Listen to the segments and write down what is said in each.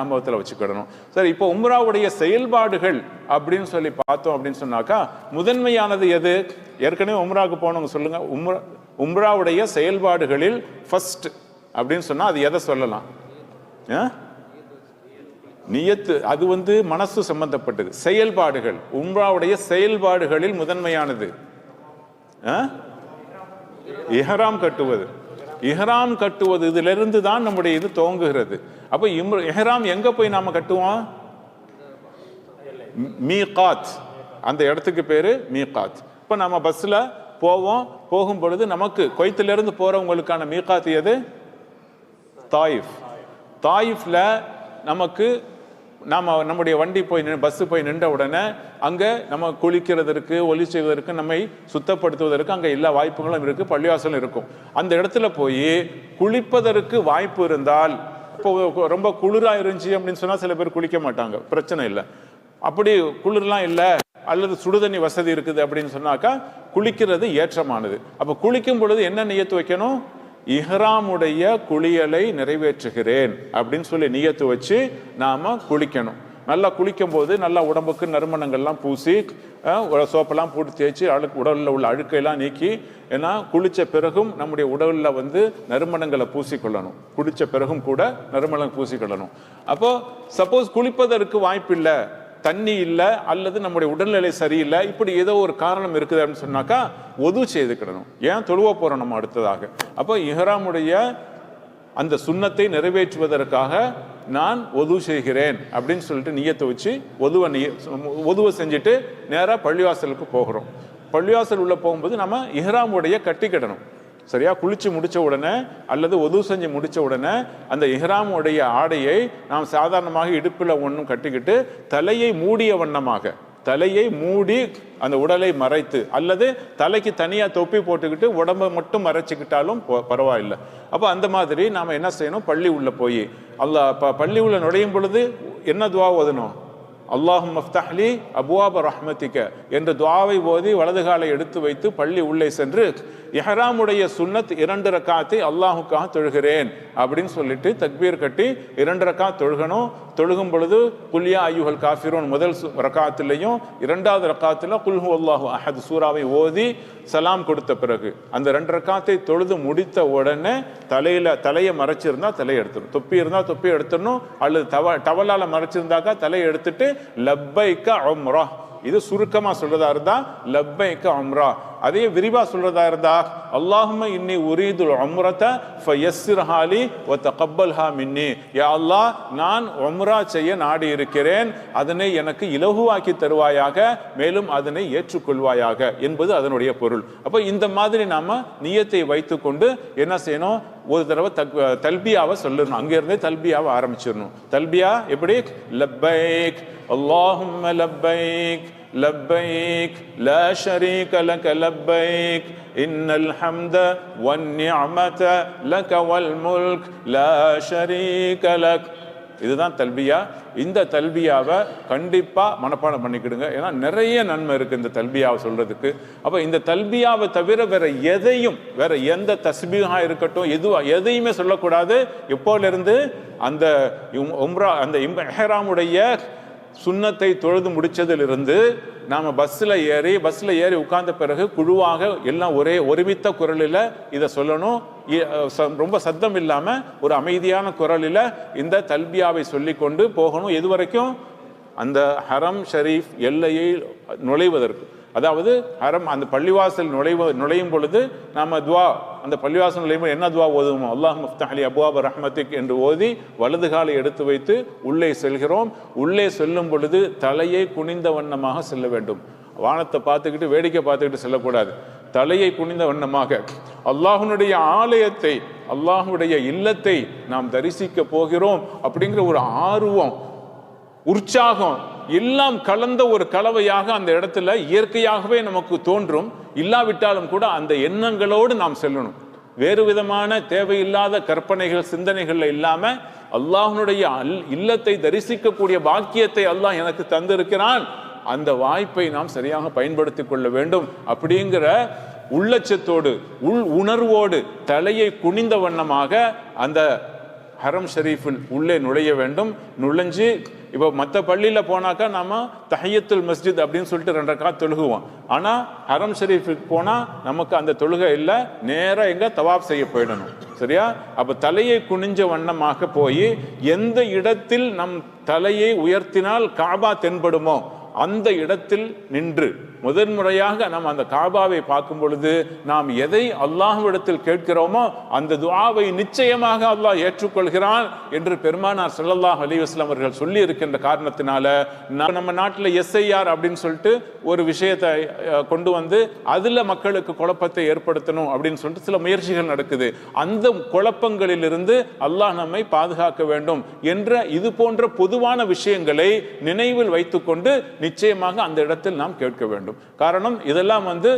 ஞாபகத்தில் வச்சுக்கிடணும். சரி இப்போ உம்ராவுடைய செயல்பாடுகள் அப்படின்னு சொல்லி பார்த்தோம் அப்படின்னு சொன்னாக்கா முதன்மையானது எது? ஏற்கனவே உம்ராவுக்கு போனவங்க சொல்லுங்க. உம்ரா உம்ராவுடைய செயல்பாடுகளில் ஃபர்ஸ்ட் அப்படின்னு சொன்னால் அது எதை சொல்லலாம்? ஆ? நியத்து அது வந்து மனசு சம்பந்தப்பட்டது. செயல்பாடுகள் உம்ராவுடைய செயல்பாடுகளில் முதன்மையானது. ஆ? கட்டுவது. இஹ்ராம் கட்டுவது இதிலிருந்து தான் நம்முடைய இது துவங்குகிறது. அப்போ இம் இஹ்ராம் எங்கே போய் நாம் கட்டுவோம்? மீகாத். அந்த இடத்துக்கு பேர் மீகாத். இப்போ நம்ம பஸ்ஸில் போவோம். போகும் பொழுது நமக்கு கொய்த்திலிருந்து போகிறவங்களுக்கான மீகாத் எது? தாயிஃப். தாயிஃபில் நமக்கு நாம் நம்முடைய வண்டி போய் பஸ்ஸு போய் நின்ற உடனே அங்கே நம்ம குளிக்கிறதற்கு ஒலி செய்வதற்கு நம்மை சுத்தப்படுத்துவதற்கு அங்கே எல்லா வாய்ப்புகளும் இருக்குது பள்ளிவாசலும் இருக்கும். அந்த இடத்துல போய் குளிப்பதற்கு வாய்ப்பு இருந்தால் இப்போ ரொம்ப குளிராக இருந்துச்சு அப்படின்னு சொன்னால் சில பேர் குளிக்க மாட்டாங்க பிரச்சனை இல்லை. அப்படி குளிர்லாம் இல்லை அல்லது சுடுதண்ணி வசதி இருக்குது அப்படின்னு சொன்னாக்கா குளிக்கிறது ஏற்றமானது. அப்போ குளிக்கும் பொழுது என்ன நியத்து வைக்கணும்? இஹ்ராமுடைய குளியலை நிறைவேற்றுகிறேன் அப்படின்னு சொல்லி நியத்து வச்சு நாம் குளிக்கணும். நல்லா குளிக்கும் போது நல்லா உடம்புக்கு நறுமணங்கள்லாம் பூசி சோப்பெல்லாம் போட்டு தேய்ச்சி அழுக்கு உடலில் உள்ள அழுக்கையெல்லாம் நீக்கி ஏன்னா குளித்த பிறகும் நம்முடைய உடலில் வந்து நறுமணங்களை பூசிக்கொள்ளணும். குளித்த பிறகும் கூட நறுமணம் பூசிக்கொள்ளணும். அப்போது சப்போஸ் குளிப்பதற்கு வாய்ப்பில்லை. தண்ணி இல்லை அல்லது நம்முடைய உடல்நிலை சரியில்லை இப்படி ஏதோ ஒரு காரணம் இருக்குது அப்படின்னு சொன்னாக்கா ஒது செய்துக்கிடணும் ஏன்? தொழுவ போகிறோம் நம்ம அடுத்ததாக. அப்போ இஹ்ராமுடைய அந்த சுண்ணத்தை நிறைவேற்றுவதற்காக நான் ஒது செய்கிறேன் அப்படின்னு சொல்லிட்டு நீயத்தை வச்சு ஒதுவை நீ ஒதுவை செஞ்சுட்டு நேராக பள்ளிவாசலுக்கு போகிறோம். பள்ளிவாசல் உள்ளே போகும்போது நம்ம இஹ்ராமுடைய கட்டிக்கிடணும் சரியா? குளிச்சு முடிச்ச உடனே அல்லது ஒது செஞ்சு முடிச்ச உடனே அந்த இஹ்ராமுடைய ஆடையை நாம் சாதாரணமாக இடுப்பில் ஒன்றும் கட்டிக்கிட்டு தலையை மூடிய வண்ணமாக தலையை மூடி அந்த உடலை மறைத்து அல்லது தலைக்கு தனியாக தொப்பி போட்டுக்கிட்டு உடம்பை மட்டும் மறைச்சிக்கிட்டாலும் பரவாயில்லை. அப்போ அந்த மாதிரி நாம் என்ன செய்யணும்? பள்ளி உள்ளே போய் அல்லா ப- பள்ளி உள்ள நுழையும் பொழுது என்ன துவா ஓதணும்? அல்லாஹும் மஃப்தஹ்லி அபுவாப ரஹ்மத்திக்க என்ற துவாவை ஓதி வலது காலை எடுத்து வைத்து பள்ளி உள்ளே சென்று இஹராமுடைய சுன்னத் இரண்டு ரக்காத்தை அல்லாஹுக்காக தொழுகிறேன் அப்படின்னு சொல்லிட்டு தக்பீர் கட்டி இரண்டு ரக்கா தொழுகணும். தொழுகும் பொழுது குல்யா ஐயுஹல் காஃபிரோன் முதல் சு- ரக்காத்திலையும் இரண்டாவது ரக்காத்தில் குல்ஹு அல்லாஹு அஹத் சூறாவை ஓதி சலாம் கொடுத்த பிறகு அந்த ரெண்டு ரக்காத்தை தொழுது முடித்த உடனே தலையில தலையை மறைச்சிருந்தா தலையை எடுத்துடும் தொப்பி இருந்தால் தொப்பி எடுத்துடணும் அல்லது தவ டவலால் மறைச்சிருந்தாக்கா தலையை எடுத்துட்டு லப்பைக்கா ஒம்ரா இது சுருக்கமாக சொல்றதா இருந்தா லப்பைக்கு அம்ரா. அதையே விரிவா சொல்றதா இருந்தா அல்லாஹும இன்னி உரீதுல் உம்ரத ஃபயஸ்ஸிர்ஹாலி வ தகப்பல்ஹா மின்னி. யா அல்லாஹ் நான் ஒம்ரா செய்ய நாடி இருக்கிறேன் அதனை எனக்கு இலகுவாக்கி தருவாயாக மேலும் அதனை ஏற்றுக்கொள்வாயாக என்பது அதனுடைய பொருள். அப்போ இந்த மாதிரி நாம நியத்தை வைத்துக்கொண்டு என்ன செய்யணும்? ஒரு தடவை தக் தல்பியாவை சொல்லணும் அங்கேருந்தே தல்பியாவை ஆரம்பிச்சிடணும். தல்பியா எப்படி? லப்பைக் அல்லாஹும் லப்பைக் லப்பைக் ல ஷரீக லக லப்பைக் இன்னல் ஹம்த வன் நிஅமத லக வல் முல்க் ல ஷரீக லக். இதுதான் தல்பியா. இந்த தல்பியாவை கண்டிப்பாக மனப்பாடம் பண்ணிக்கிடுங்க. ஏன்னா நிறைய நன்மை இருக்குது இந்த தல்பியாவை சொல்கிறதுக்கு அப்போ இந்த தல்பியாவை தவிர வேற எதையும் வேற எந்த தஸ்பீகா இருக்கட்டும் எதுவாக எதையுமே சொல்லக்கூடாது. எப்போலிருந்து? அந்த உம்ரா அந்த இம்- இஹ்ராமுடைய சுண்ணத்தை தொழுது முடித்ததிலிருந்து நாம் பஸ்ஸில் ஏறி பஸ்ஸில் ஏறி உட்கார்ந்த பிறகு குழுவாக எல்லாம் ஒரே ஒருமித்த குரலில் இதை சொல்லணும். ச- ரொம்ப சத்தம் இல்லாமல் ஒரு அமைதியான குரலில் இந்த தல்பியாவை சொல்லிக்கொண்டு போகணும். எது வரைக்கும் அந்த ஹரம் ஷரீஃப் எல்லையை நுழைவதற்கு. அதாவது ஹரம் அந்த பள்ளிவாசல் நுழைவ நுழையும் பொழுது நாம் துவா அந்த பள்ளிவாசல் நுழையும் என்ன துவா ஓதுவோம்? அல்லாஹ் முஃப்தஹலி அபுவாப ரஹ்மத்திக் என்று ஓதி வலது காலை எடுத்து வைத்து உள்ளே செல்கிறோம். உள்ளே செல்லும் பொழுது தலையை குனிந்த வண்ணமாக செல்ல வேண்டும். வானத்தை பார்த்துக்கிட்டு வேடிக்கை பார்த்துக்கிட்டு செல்லக்கூடாது. தலையை குனிந்த வண்ணமாக. அல்லாஹ்வுடைய ஆலயத்தை அல்லாஹுடைய இல்லத்தை நாம் தரிசிக்க போகிறோம் அப்படிங்கிற ஒரு ஆர்வம் உற்சாகம் எல்லாம் கலந்த ஒரு கலவையாக அந்த இடத்துல இயற்கையாகவே நமக்கு தோன்றும். இல்லாவிட்டாலும் கூட அந்த எண்ணங்களோடு நாம் செல்லணும். வேறு விதமான தேவையில்லாத கற்பனைகள் சிந்தனைகள் இல்லாமல் அல்லாஹனுடைய அல் இல்லத்தை தரிசிக்கக்கூடிய பாக்கியத்தை அல்லாஹ் எனக்கு தந்திருக்கிறான். அந்த வாய்ப்பை நாம் சரியாக பயன்படுத்திக் கொள்ள வேண்டும். அப்படிங்கிற உள்ளச்சத்தோடு உள் உணர்வோடு தலையை குனிந்த வண்ணமாக அந்த ஹரம் ஷரீஃபில் உள்ளே நுழைய வேண்டும். நுழைஞ்சு இப்போ மற்ற பள்ளியில் போனாக்கா நம்ம தஹையத்துல் மஸ்ஜித் அப்படின்னு சொல்லிட்டு ரெண்டரைக்கா தொழுகுவோம். ஆனால் ஹரம் ஷரீஃபுக்கு போனால் நமக்கு அந்த தொழுகை இல்லை நேராக எங்கே தவாப் செய்ய போயிடணும். சரியா? அப்போ தலையை குனிஞ்ச வண்ணமாக போய் எந்த இடத்தில் நம் தலையை உயர்த்தினால் காபா தென்படுமோ அந்த இடத்தில் நின்று முதன்முறையாக நாம் அந்த காபாவை பார்க்கும் பொழுது நாம் எதை அல்லாஹ்விடத்தில் கேட்கிறோமோ அந்த துஆவை நிச்சயமாக அல்லாஹ் ஏற்றுக்கொள்கிறான் என்று பெருமானார் சல்லல்லாஹ் அலிவாஸ்லாம் அவர்கள் சொல்லி இருக்கின்ற காரணத்தினால நான் நம்ம நாட்டில் எஸ்ஐஆர் அப்படின்னு சொல்லிட்டு ஒரு விஷயத்தை கொண்டு வந்து அதில் மக்களுக்கு குழப்பத்தை ஏற்படுத்தணும் அப்படின்னு சொல்லிட்டு சில முயற்சிகள் நடக்குது. அந்த குழப்பங்களிலிருந்து அல்லாஹ் நம்மை பாதுகாக்க வேண்டும் என்ற இது போன்ற பொதுவான விஷயங்களை நினைவில் வைத்துக்கொண்டு நிச்சயமாக அந்த இடத்தில் நாம் கேட்க வேண்டும். காரணம் இதெல்லாம் வந்து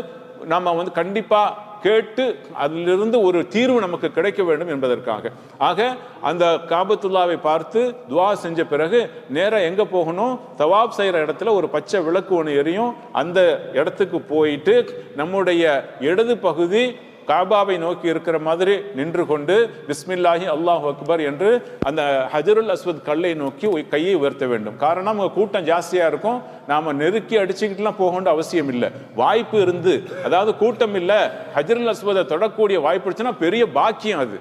நம்ம வந்து கண்டிப்பாக கேட்டு அதிலிருந்து ஒரு தீர்வு நமக்கு கிடைக்க வேண்டும் என்பதற்காக. ஆக அந்த காபத்துல்லாவை பார்த்து துவா செஞ்ச பிறகு நேராக எங்கே போகணும்? தவாப் செய்கிற இடத்துல ஒரு பச்சை விளக்கு ஒன்று எரியும். அந்த இடத்துக்கு போயிட்டு நம்முடைய இடது பகுதி காபாவை நோக்கி இருக்கிற மாதிரி நின்று கொண்டு பிஸ்மில்லாஹி அல்லாஹ் அக்பர் என்று அந்த ஹஜருல் அஸ்வத் கல்லை நோக்கி கையை உயர்த்த வேண்டும். காரணம் கூட்டம் ஜாஸ்தியாக இருக்கும். நாம் நெருக்கி அடிச்சுக்கிட்டுலாம் போக அவசியம் இல்லை. வாய்ப்பு இருந்து அதாவது கூட்டம் இல்லை ஹஜருல் அஸ்வதை தொடக்கூடிய வாய்ப்பு இருந்துச்சுன்னா பெரிய பாக்கியம் அது.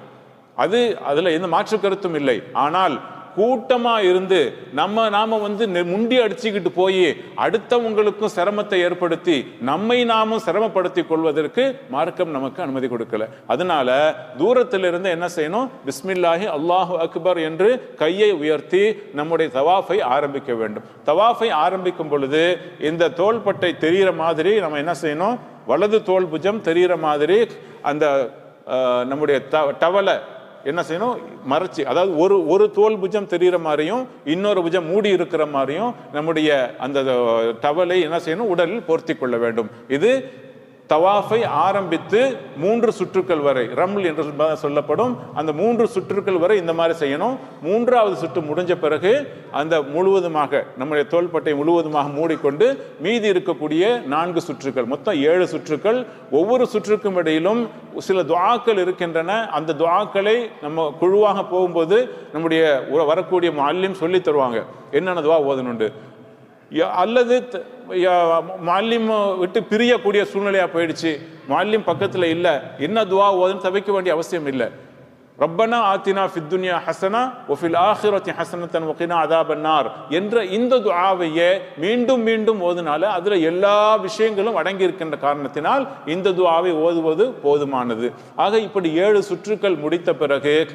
அது அதில் எந்த மாற்று கருத்தும் இல்லை. ஆனால் கூட்டமாக இருந்து நம்ம நாம் வந்து நெ- முண்டி அடிச்சுக்கிட்டு போய் அடுத்தவங்களுக்கும் சிரமத்தை ஏற்படுத்தி நம்மை நாமும் சிரமப்படுத்தி கொள்வதற்கு மார்க்கம் நமக்கு அனுமதி கொடுக்கல. அதனால தூரத்தில் இருந்து என்ன செய்யணும்? பிஸ்மில்லாஹி அல்லாஹு அக்பர் என்று கையை உயர்த்தி நம்முடைய தவாஃபை ஆரம்பிக்க வேண்டும். தவாஃபை ஆரம்பிக்கும் பொழுது இந்த தோள்பட்டை தெரிகிற மாதிரி நம்ம என்ன செய்யணும்? வலது தோல் புஜம் தெரிகிற மாதிரி அந்த நம்முடைய த டவலை என்ன செய்யணும்? மறைச்சி அதாவது ஒரு ஒரு தோல் புஜம் தெரிகிற மாதிரியும் இன்னொரு புஜம் மூடி இருக்கிற மாதிரியும் நம்முடைய அந்த டவலை என்ன செய்யணும்? உடலில் பொருத்தி கொள்ள வேண்டும். இது தவாஃபை ஆரம்பித்து மூன்று சுற்றுக்கள் வரை ரம்ல் என்று சொல்லப்படும். அந்த மூன்று சுற்றுக்கள் வரை இந்த மாதிரி செய்யணும். மூன்றாவது சுற்று முடிஞ்ச பிறகு அந்த முழுவதுமாக நம்முடைய தோள்பட்டை முழுவதுமாக மூடிக்கொண்டு மீதி இருக்கக்கூடிய நான்கு சுற்றுக்கள் மொத்தம் ஏழு சுற்றுக்கள். ஒவ்வொரு சுற்றுக்கும் இடையிலும் சில துவாக்கள் இருக்கின்றன. அந்த துவாக்களை நம்ம குழுவாக போகும்போது நம்முடைய வரக்கூடிய மால்யம் சொல்லி தருவாங்க. என்னென்ன துவா ஓதணுண்டு அல்லது த- விட்டு பிரியக்கூடிய சூழ்நிலையாக போயிடுச்சு. மால்யம் பக்கத்தில் இல்லை. என்ன துவா ஓதுன்னு தவிக்க வேண்டிய அவசியம் இல்லை. ரப்பனா ஆத்தினா ஃபித்துன்யா ஹசனா ஒஃபில் ஆஹிரத்தி ஹசனத்தன் ஒகினா அதாபன்னார் என்ற இந்த துவாவையே மீண்டும் மீண்டும் ஓதுனால அதில் எல்லா விஷயங்களும் அடங்கி இருக்கின்ற காரணத்தினால் இந்த துவாவை ஓதுவது போதுமானது. ஆக இப்படி ஏழு சுற்றுக்கள் முடித்த பிறகு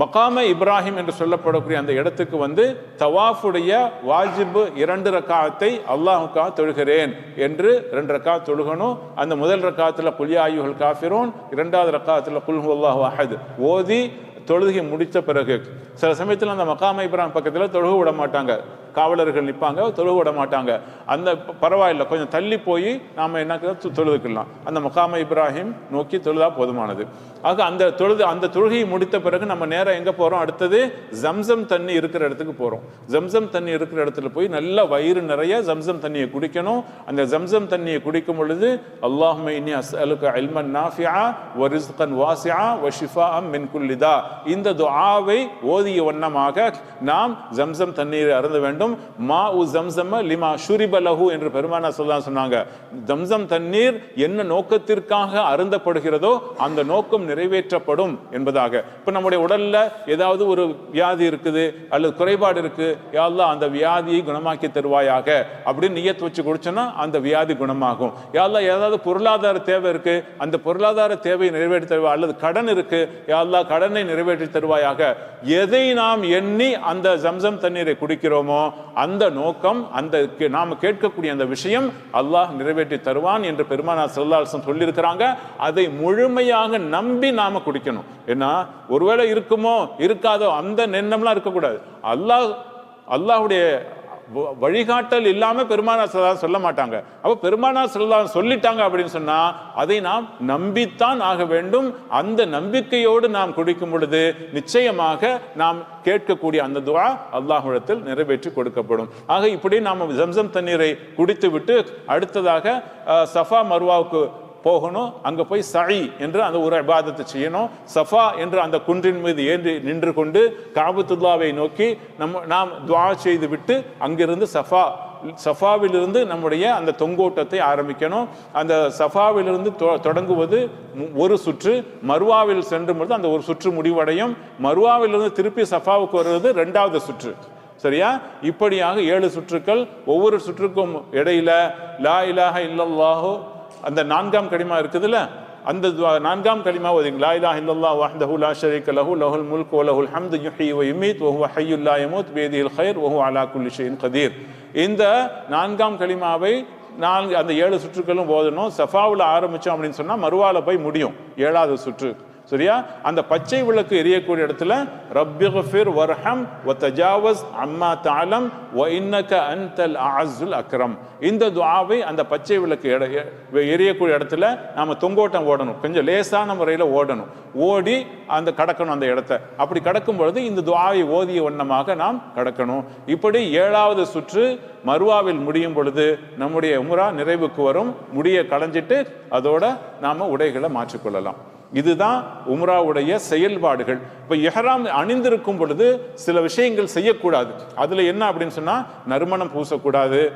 மகாம இப்ராஹிம் என்று சொல்லப்படக்கூடிய அந்த இடத்துக்கு வந்து தவாஃபுடைய வாஜிபு இரண்டு ரக்காத்தை அல்லாஹுக்காக தொழுகிறேன் என்று ரெண்டு ரக்கா தொழுகணும். அந்த முதல் ரக்காத்தில் குல்யாயுகள் காஃபிரோன் இரண்டாவது ரக்காத்தில் குல்ஹு அல்லாஹு அஹத். ஓதி தொழுகை முடித்த பிறகு சில சமயத்தில் அந்த மகாம இப்ராஹிம் பக்கத்தில் தொழுக விட மாட்டாங்க. காவலர்கள் நிற்பாங்க தொழுக விட மாட்டாங்க. அந்த பரவாயில்ல கொஞ்சம் தள்ளி போய் நாம் என்ன தொழுதுக்கலாம். அந்த மகாம இப்ராஹிம் நோக்கி தொழுதா போதுமானது. ஆக அந்த தொழுது அந்த தொழுகையை முடித்த பிறகு நம்ம நேரம் எங்கே போகிறோம் அடுத்தது ஜம்சம் தண்ணி இருக்கிற இடத்துக்கு போகிறோம் ஜம்சம் தண்ணி இருக்கிற இடத்துல போய் நல்ல வயிறு நிறைய ஜம்சம் தண்ணியை குடிக்கணும். அந்த ஜம்சம் தண்ணியை குடிக்கும் பொழுது அல்லாஹுமே இனி அஸ்அலுக இல்மன் அல்மன் வ ரிஸ்கன் வாசியா வ ஷிஃபாஅம் மின் குல்லி இந்த துஆவை ஓதிய வண்ணமாக நாம் ஜம்சம் தண்ணீரை அருந்த வேண்டும். மா உ ஜம்சம லிமா ஷுரிபலஹு என்று பெருமானா சொல்லலாம் சொன்னாங்க. ஜம்சம் தண்ணீர் என்ன நோக்கத்திற்காக அருந்தப்படுகிறதோ அந்த நோக்கம் நிறைவேற்றப்படும் என்பதாக. இப்போ நம்முடைய உடலில் ஏதாவது ஒரு வியாதி இருக்குது அல்லது குறைபாடு இருக்குது யாரெல்லாம் அந்த வியாதியை குணமாக்கி தருவாயாக அப்படின்னு நியத் வச்சு குடிச்சோன்னா அந்த வியாதி குணமாகும். யாரெல்லாம் ஏதாவது பொருளாதார தேவை இருக்குது அந்த பொருளாதார தேவையை நிறைவேற்றி தருவா அல்லது கடன் இருக்குது யாரெல்லாம் கடனை நிறைவேற்றி தருவாயாக. எதை நாம் எண்ணி அந்த ஜம்சம் தண்ணீரை குடிக்கிறோமோ அந்த நோக்கம் அந்த கே- நாம கேட்கக்கூடிய அந்த விஷயம் அல்லாஹ் நிறைவேற்றி தருவான் என்று பெருமானார் செல்லாசன் சொல்லியிருக்கிறாங்க. அதை முழுமையாக நம்பி நாம குடிக்கணும். ஏன்னா ஒருவேளை இருக்குமோ இருக்காதோ அந்த எண்ணம்லாம் இருக்கக்கூடாது. அல்லாஹ் அல்லாஹ்வுடைய வழிகாட்டல் இல்லாமல் பெருமானார் ஸல்லல்லாஹு சொல்ல மாட்டாங்க. அப்போ பெருமானார் ஸல்லல்லாஹு சொல்லிட்டாங்க அப்படின்னு சொன்னால் அதை நாம் நம்பித்தான் ஆக வேண்டும். அந்த நம்பிக்கையோடு நாம் குடிக்கும் பொழுது நிச்சயமாக நாம் கேட்கக்கூடிய அந்த துவா அல்லாஹுடத்தில் நிறைவேற்றி கொடுக்கப்படும். ஆக இப்படி நாம் ஜம்சம் தண்ணீரை குடித்து விட்டு அடுத்ததாக சஃபா மர்வாவுக்கு போகணும் அங்கே போய் சயி என்று அந்த ஒரு இபாதத்தை செய்யணும் சஃபா என்று அந்த குன்றின் மீது ஏறி நின்று கொண்டு காபத்துல்லாவை நோக்கி நம்ம நாம் துவா செய்து விட்டு அங்கிருந்து சஃபா சஃபாவிலிருந்து நம்முடைய அந்த தொங்கோட்டத்தை ஆரம்பிக்கணும். அந்த சஃபாவிலிருந்து தொ- தொடங்குவது ஒரு சுற்று மருவாவில் சென்று பொழுது அந்த ஒரு சுற்று முடிவடையும். மருவாவிலிருந்து திருப்பி சஃபாவுக்கு வருவது ரெண்டாவது சுற்று. சரியா? இப்படியாக ஏழு சுற்றுக்கள் ஒவ்வொரு சுற்றுக்கும் இடையில லா இலாக இல்லல்லாஹோ அந்த நான்காம் கடிமா இருக்குதுல்ல? அந்த நான்காம் கலிமா ஓதுங்க லா இலாஹ இல்லல்லாஹ் வஹ்தஹு லா ஷரீக லஹு லஹுல் முல்க் வ லஹுல் ஹம்து யுஹ்யி வ யுமீத் வ ஹுவ ஹய்யுல் லா யமூத் பியதிஹில் கைர் வ ஹுவ அலா குல்லி ஷைஇன் கதீர் இந்த நான்காம் கலிமாவை நான்கு அந்த ஏழு சுற்றுக்களும் ஓதணும். சஃபாவில் ஆரம்பித்தோம் அப்படின்னு சொன்னால் மறுவாவில் போய் முடியும். ஏழாவது சுற்று. சரியா? அந்த பச்சை விளக்கு எரியக்கூடிய இடத்துல ரப்பிஃபிர் வர்ஹம் வ தஜாவஸ் அம்மா தாலம் வ இன்னக அன்தல் அஅஸ்ஸுல் அக்ரம். இந்த துவாவை அந்த பச்சை விளக்கு எ- எரியக்கூடிய இடத்துல நாம் தொங்கோட்டம் ஓடணும். கொஞ்சம் லேசான முறையில் ஓடணும். ஓடி அந்த கடக்கணும் அந்த இடத்த. அப்படி கடக்கும் பொழுது இந்த துவாவை ஓதிய வண்ணமாக நாம் கடக்கணும். இப்படி ஏழாவது சுற்று மருவாவில் முடியும் பொழுது நம்முடைய உமரா நிறைவுக்கு வரும். முடியை களைஞ்சிட்டு அதோட நாம் உடைகளை மாற்றிக்கொள்ளலாம். இதுதான் உம்ராவுடைய செயல்பாடுகள். இப்போ எஹராம் அணிந்திருக்கும் பொழுது சில விஷயங்கள் செய்யக்கூடாது. அதில் என்ன அப்படின்னு சொன்னால் நறுமணம் பூசக்கூடாது.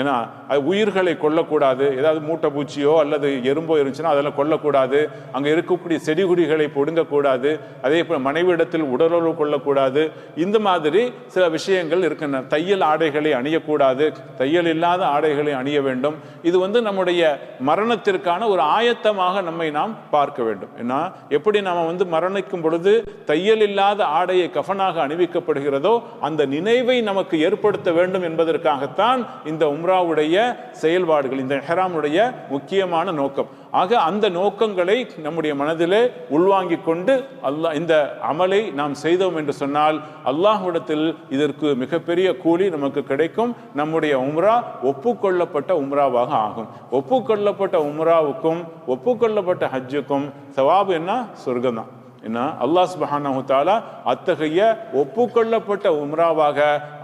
ஏன்னா அது உயிர்களை கொல்லக்கூடாது. ஏதாவது மூட்டை பூச்சியோ அல்லது எறும்போ இருந்துச்சுன்னா அதெல்லாம் கொல்லக்கூடாது. அங்கே இருக்கக்கூடிய செடி கொடிகளை பொடுங்கக்கூடாது. அதே போல் மனைவியிடத்தில் உடலுறவு கொள்ளக்கூடாது. இந்த மாதிரி சில விஷயங்கள் இருக்கின்றன. தையல் ஆடைகளை அணியக்கூடாது. தையல் இல்லாத ஆடைகளை அணிய வேண்டும். இது வந்து நம்முடைய மரணத்திற்கான ஒரு ஆயத்தமாக நம்மை நாம் பார்க்க வேண்டும். ஏன்னா எப்படி நாம் வந்து மரணிக்கும் பொழுது தையல் இல்லாத ஆடையை கஃனாக அணிவிக்கப்படுகிறதோ அந்த நினைவை நமக்கு ஏற்படுத்த வேண்டும் என்பதற்காகத்தான் இந்த உம்ராவுடைய செயல்பாடுகள் இந்த ஹெராமுடைய முக்கியமான நோக்கம். ஆக அந்த நோக்கங்களை நம்முடைய மனதிலே உள்வாங்கிக் கொண்டு அல்லாஹ் இந்த அமலை நாம் செய்தோம் என்று சொன்னால் அல்லாஹ்விடத்தில் இதற்கு மிகப்பெரிய கூலி நமக்கு கிடைக்கும். நம்முடைய உம்ரா ஒப்புக்கொள்ளப்பட்ட உம்ராவாக ஆகும். ஒப்புக்கொள்ளப்பட்ட உம்ராவுக்கும் ஒப்புக்கொள்ளப்பட்ட ஹஜ்ஜுக்கும் சவாபு என்ன? சொர்க்கம் தான் என்ன? அல்லாஹ் சுப்ஹானஹு தாலா அத்தகைய ஒப்புக்கொள்ளப்பட்ட உம்ராவாக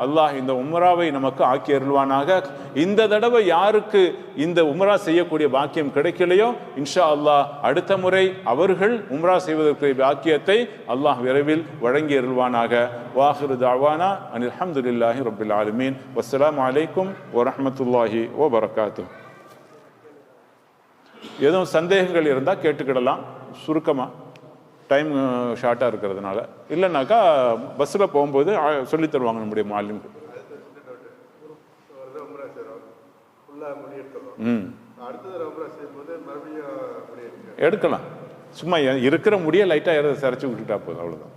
அல்லாஹ் இந்த உம்ராவை நமக்கு ஆக்கி அருள்வானாக. இந்த தடவை யாருக்கு இந்த உம்ரா செய்யக்கூடிய பாக்கியம் கிடைக்கலையோ இன்ஷா அல்லாஹ் அடுத்த முறை அவர்கள் உம்ரா செய்வதற்கு பாக்கியத்தை அல்லாஹ் விரைவில் வழங்கி அருள்வானாக. வாஹிரு தாவானா அனில் அஹமதுல்லாஹி ரப்பில் ஆலமீன். வஸ்ஸலாமு அலைக்கும் ஓ பரக்காத்து எதுவும் சந்தேகங்கள் இருந்தால் கேட்டுக்கிடலாம். சுருக்கமாக டைம் ஷார்ட்டாக uh, இருக்கிறதுனால. இல்லைனாக்கா பஸ்ஸில் போகும்போது சொல்லி சொல்லித் தருவாங்க நம்முடைய மாலிம் ம். எடுக்கலாம். சும்மா இருக்கிற முடிய லைட்டாக சிறச்சி விட்டுட்டா போதும் அவ்வளோதான்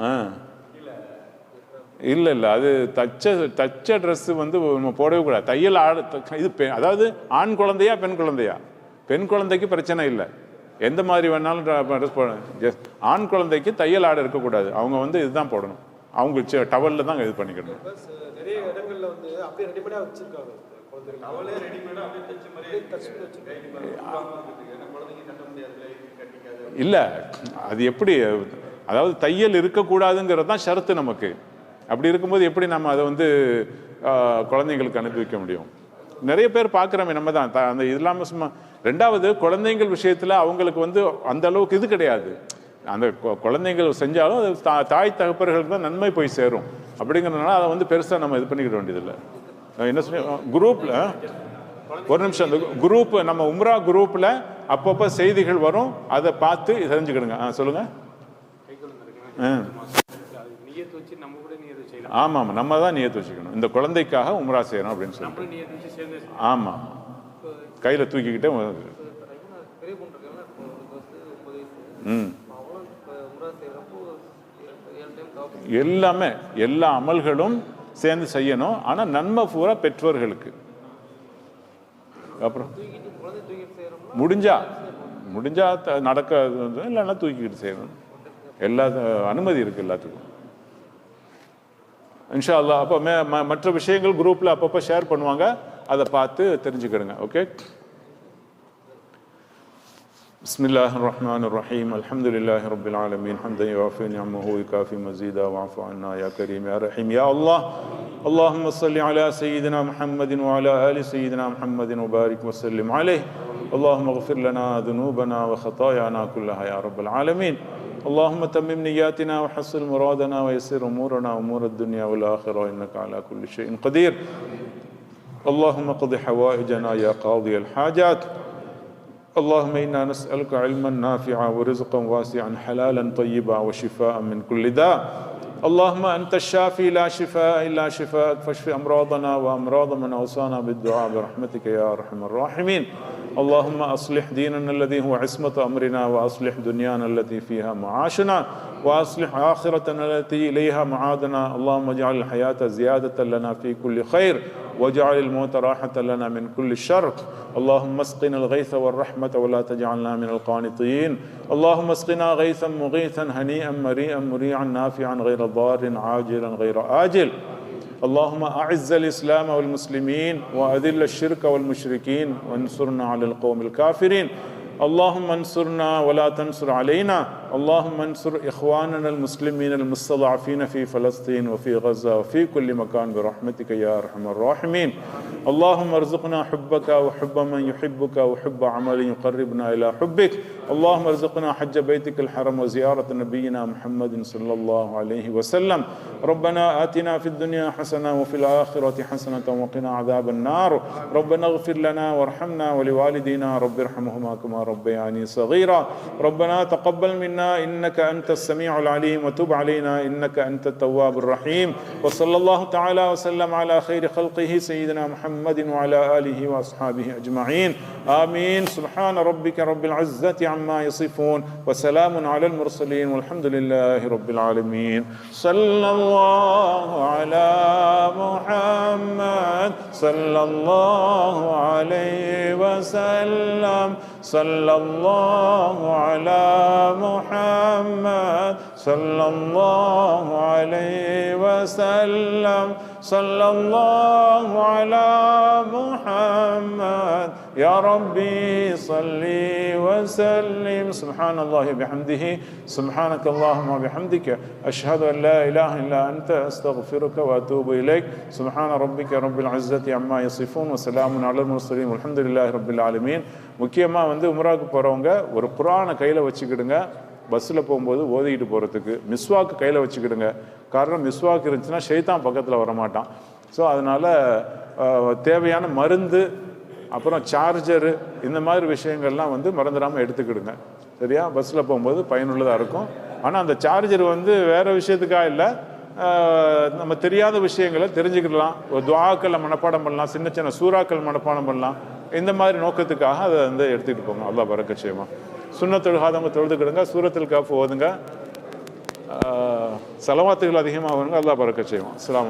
ஆ. இல்லை இல்லை அது தச்ச தச்ச ட்ரெஸ்ஸு வந்து நம்ம போடவே கூடாது. தையல் ஆடு த- இது பெ- அதாவது ஆண் குழந்தையா பெண் குழந்தையா? பெண் குழந்தைக்கு பிரச்சனை இல்லை. எந்த மாதிரி வேணாலும் ட்ரெஸ் Just ஆண் குழந்தைக்கு தையல் ஆடை இருக்கக்கூடாது. அவங்க வந்து இதுதான் போடணும். அவங்க டவலில் தான் இது பண்ணிக்கணும். ப்ளஸ் நிறைய இடங்கள்ல வந்து அப்படியே ரெடிமேடாக வச்சிருக்காங்க. குழந்தைகள். அவளே ரெடிமேடாக அப்படியே தச்ச மாதிரி தச்சு வச்சிருக்காங்க. இல்லை அது எப்படி அதாவது தையல் இருக்கக்கூடாதுங்கிறது தான் ஷரத்து நமக்கு. அப்படி இருக்கும்போது எப்படி நம்ம அதை வந்து குழந்தைங்களுக்கு அனுப்பி வைக்க முடியும்? நிறைய பேர் பார்க்குறோமே நம்ம தான். த- அந்த இது இல்லாமல் சும்மா ரெண்டாவது குழந்தைங்கள் விஷயத்தில் அவங்களுக்கு வந்து அந்த அளவுக்கு இது கிடையாது. அந்த குழந்தைங்கள் செஞ்சாலும் அது தா- தாய் தகப்பர்களுக்கு தான் நன்மை போய் சேரும். அப்படிங்கிறதுனால அதை வந்து பெருசாக நம்ம இது பண்ணிக்கிட வேண்டியதில்லை. என்ன சொல்லி குரூப்பில் ஒரு நிமிஷம் அந்த குரூப் நம்ம உம்ரா குரூப்பில் அப்பப்போ செய்திகள் வரும். அதை பார்த்து தெரிஞ்சுக்கிடுங்க. ஆ சொல்லுங்கள் ஆமாம் ஆமாம். நம்ம தான் நியத்து வச்சுக்கணும். இந்த குழந்தைக்காக உம்ரா செய்யணும் அப்படின்னு சொல்லி ஆமாம். கையில் தூக்கிக்கிட்டே ம் எல்லாமே எல்லா அமல்களும் சேர்ந்து செய்யணும். ஆனால் நன்மை பூரா பெற்றோர்களுக்கு. அப்புறம் முடிஞ்சா முடிஞ்சா த- நடக்க இல்லைன்னா தூக்கிக்கிட்டு செய்யணும். எல்லா அனுமதி இருக்கு எல்லாத்துக்கும். இன்ஷா அல்லா அப்போ மற்ற விஷயங்கள் குரூப்பில் அப்பப்போ ஷேர் பண்ணுவாங்க. அதை பார்த்து தெரிஞ்சுக்கிடுங்க ஓகே بسم الله الرحمن الرحيم الحمد لله رب العالمين حمدا يوافي نعمه ويكافي مزيدا واعف عنا يا كريم يا رحيم يا الله اللهم صل على سيدنا محمد وعلى آل سيدنا محمد وبارك وسلم عليه اللهم اغفر لنا ذنوبنا وخطايانا كلها يا رب العالمين اللهم تمم نياتنا وحصل مرادنا ويسر امورنا امور الدنيا والاخره انك على كل شيء قدير اللهم قض حوائجنا يا قاضي الحاجات. اللهم إنا نسألك علما نافعا ورزقا واسعا حلالا طيبا وشفاء من كل داء. اللهم أنت الشافي لا شفاء إلا شفاءك. فاشف أمراضنا وأمراض من أوصانا بالدعاء برحمتك يا أرحم الراحمين. اللهم أصلح ديننا الذي هو عصمة أمرنا وأصلح دنيانا التي فيها معاشنا. وأصلح آخرتنا التي إليها معادنا. اللهم اجعل الحياة زيادة لنا في كل خير واجعل الموت راحة لنا من كل شر. اللهم اسقنا الغيث والرحمة ولا تجعلنا من القانطين. اللهم اسقنا غيثا مغيثا هنيئا مريئا مريعا نافعا غير ضار عاجلا غير آجل. اللهم أعز الإسلام والمسلمين وأذل الشرك والمشركين وانصرنا على القوم الكافرين. اللهم انصرنا ولا تنصر علينا. اللهم انصر إخواننا المسلمين المستضعفين في فلسطين وفي غزة وفي كل مكان برحمتك يا أرحم الراحمين. اللهم ارزقنا حبك وحب من يحبك وحب عمل يقربنا إلى حبك. اللهم ارزقنا حج بيتك الحرم وزيارة نبينا محمد صلى الله عليه وسلم. ربنا آتنا في الدنيا حسنة وفي الآخرة حسنة وقنا عذاب النار. ربنا اغفر لنا وارحمنا ولوالدينا. رب ارحمهما كما ربياني صغيرا. ربنا تقبل منا إنك أنت السميع العليم وتب علينا إنك أنت التواب الرحيم وصلى الله تعالى وسلم على خير خلقه سيدنا محمد وعلى آله وأصحابه أجمعين. آمين. سبحان ربك رب العزة عما يصفون وسلام على المرسلين والحمد لله رب العالمين. صلى الله على محمد صلى الله عليه وسلم. صلى الله على محمد صلى الله عليه وسلم صلى الله على محمد يا ربي صل وسلم سبحان الله بحمده سبحانك اللهم وبحمدك أشهد أن لا إله إلا أنت أستغفرك وأتوب إليك سبحان ربك رب العزة عما يصفون وسلام على المرسلين والحمد لله رب العالمين முக்கியமாக வந்து உம்ராவுக்கு போகிறவங்க ஒரு குரானை கையில் வச்சுக்கிடுங்க பஸ்ஸில் போகும்போது ஓதிக்கிட்டு போகிறதுக்கு மிஸ்வாக்கு கையில் வச்சுக்கிடுங்க. காரணம் மிஸ்வாக்கு இருந்துச்சுன்னா ஷைத்தான் பக்கத்தில் வரமாட்டான். ஸோ அதனால் தேவையான மருந்து அப்புறம் சார்ஜரு இந்த மாதிரி விஷயங்கள்லாம் வந்து மறந்துடாமல் எடுத்துக்கிடுங்க. சரியா? பஸ்ஸில் போகும்போது பயனுள்ளதாக இருக்கும். ஆனால் அந்த சார்ஜர் வந்து வேறு விஷயத்துக்காக இல்லை நம்ம தெரியாத விஷயங்களை தெரிஞ்சுக்கிடலாம். ஒரு துவாக்களை மனப்பாடம் பண்ணலாம் சின்ன சின்ன சூறாக்கள் மனப்பாடம் பண்ணலாம். இந்த மாதிரி நோக்கத்துக்காக அதை வந்து எடுத்துக்கிட்டு போங்க அல்லா பறக்க செய்யுமா சுண்ணத்தொழுகாதவங்க தொழுதுக்கிடுங்க சூரத்தில் காப்பு ஓதுங்க. செலவாத்துகள் அதிகமாக வருங்க அல்லா பறக்க செய்வோம் அஸ்ஸலாமு